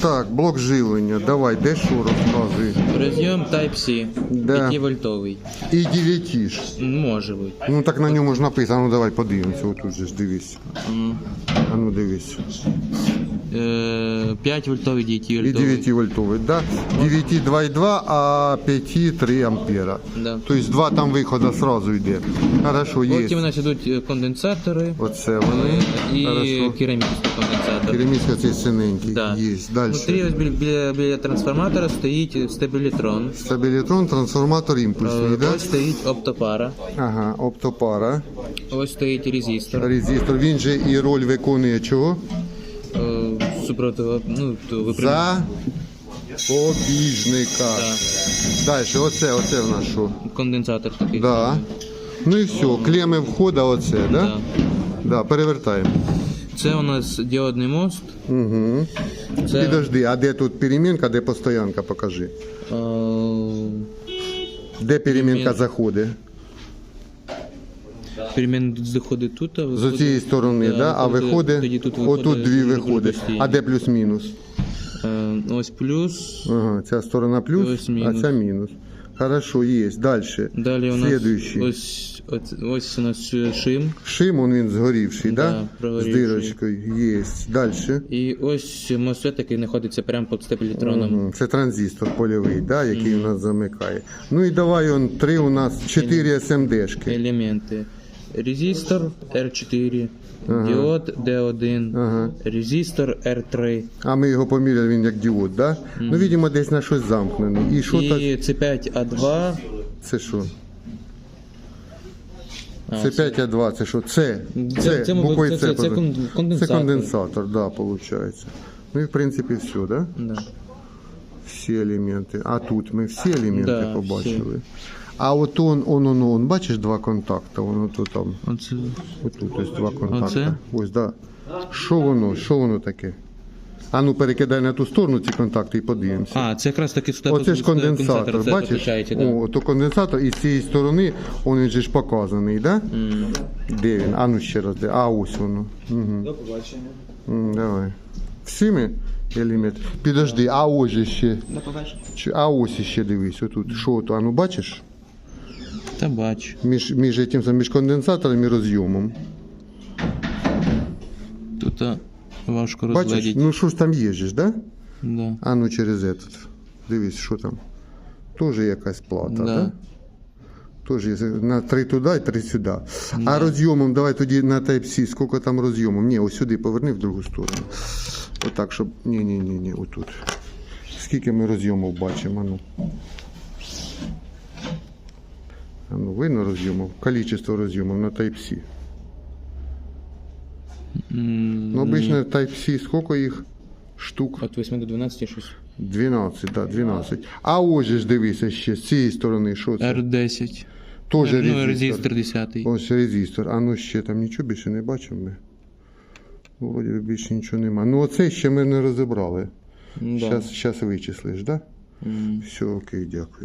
Так, блок живлення, давай, де що розказуй. Роз'єм Type-C, Да. 5 вольтовий. І 9 ж. Може бути. Ну так на ньому ж написано, ну давай подивимося, отут же ж дивись. М. А ну дивись. Е, 5 вольтовий, 9 І вольтовий. 9 вольтовий, да? 9 2,2, а 5 3 ампера. Да. Тобто два там виходу сразу йде. Хорошо, є. Потім у нас йдуть е, конденсатори Оце вони. і Хорошо. керамічний конденсатор. Керамічка цей синенький. Да. Є. Далі. Внутрі ось біля, біля, біля трансформатора стоїть стабілітрон. Стабілітрон, трансформатор імпульсний, да? Ось стоїть оптопара. Ага, оптопара. Ось стоїть резистор. Резистор. Він же і роль виконує чого? Е, ну, то випрям- За побіжника. Да. Далі, оце, оце в нас що? Конденсатор такий. Да. Ну і все, клеми входа оце, да? Да. Да, перевертаємо. Це у нас діодний мост. Угу. Це Підожди, а де тут перемінка, де постоянка, покажи. е, Де перемінка Перемін- заходить? перемін заходить тут, а З виходить- цієї сторони, да, а виходить, тоді тут отут дві виходить. А де плюс-мінус? Е, Ось плюс. Ага, ця сторона плюс, Ось а мінус. ця мінус. Хорошо, є. Далі. Далі у нас ось, ось, ось у нас шим. Шим, он він згорівший, да? Да, З дирочкою. Є. Далі. І ось мосфет, який знаходиться прямо під стабілітроном. Угу. Це транзистор польовий, да, який у нас замикає. Ну і давай он три у нас чотири СМДшки. Елементи. Резистор R4, діод D1, Ага. резистор R3 А ми його поміряли, він як діод, да? Ну, видимо, десь на щось замкнений. І що і так? C5A2. Це що? Це 5 а 2 це що? Це, Це- це, це, буквою це- це- це кон- Це конденсатор. конденсатор, да, виходить. Ну і в принципі все, да? Да. Всі елементи. А тут ми всі елементи Да, побачили. А от он, он, он, он, бачиш два контакти, воно тут там. Оце. Отут ось два контакти. Оце? Ось, да. Що воно? Що воно таке? А ну перекидай на ту сторону ці контакти і подивимося. А, це якраз таки сюди Оце ж конденсатор, це бачиш? О, то конденсатор і з цієї сторони он він же ж показаний, да? Де він? А ну ще раз, де? А ось воно. Угу. До побачення. М, давай. Всі ми елемент. Підожди, а ось же ще. До побачення. Чи- А ось ще дивись, отут. Що то? А ну бачиш? Та бач. Між, між, тим, між конденсатором і розйомом. Тут важко Бачиш? розглядіти. Ну що ж там ж, да? Да. А ну через этот. Дивись, що там. Тоже якась плата, да? Да. Тоже на три туди і три сюди. А розйомом, давай тоді на Type-C, скільки там розйомом? Ні, ось сюди поверни в другу сторону. Отак, щоб. Ні, ні, ні, ні, отут. Скільки ми розйомів бачимо, ну. А ну, видно розйомів? Кількість розйомів на Type-C. Ну, обично Type-C, скільки їх штук? От 8 до 12 щось. 12, да, 12. А ось же ж дивися ще з цієї сторони, що це? R10. Теж ну, резистор. резистор 10. Ось резистор. А ну ще там нічого більше не бачимо ми. Ну, Вроді більше нічого нема. Ну оце ще ми не розібрали. Да. Зараз, зараз вичислиш, так? Да? М. Все, окей, дякую.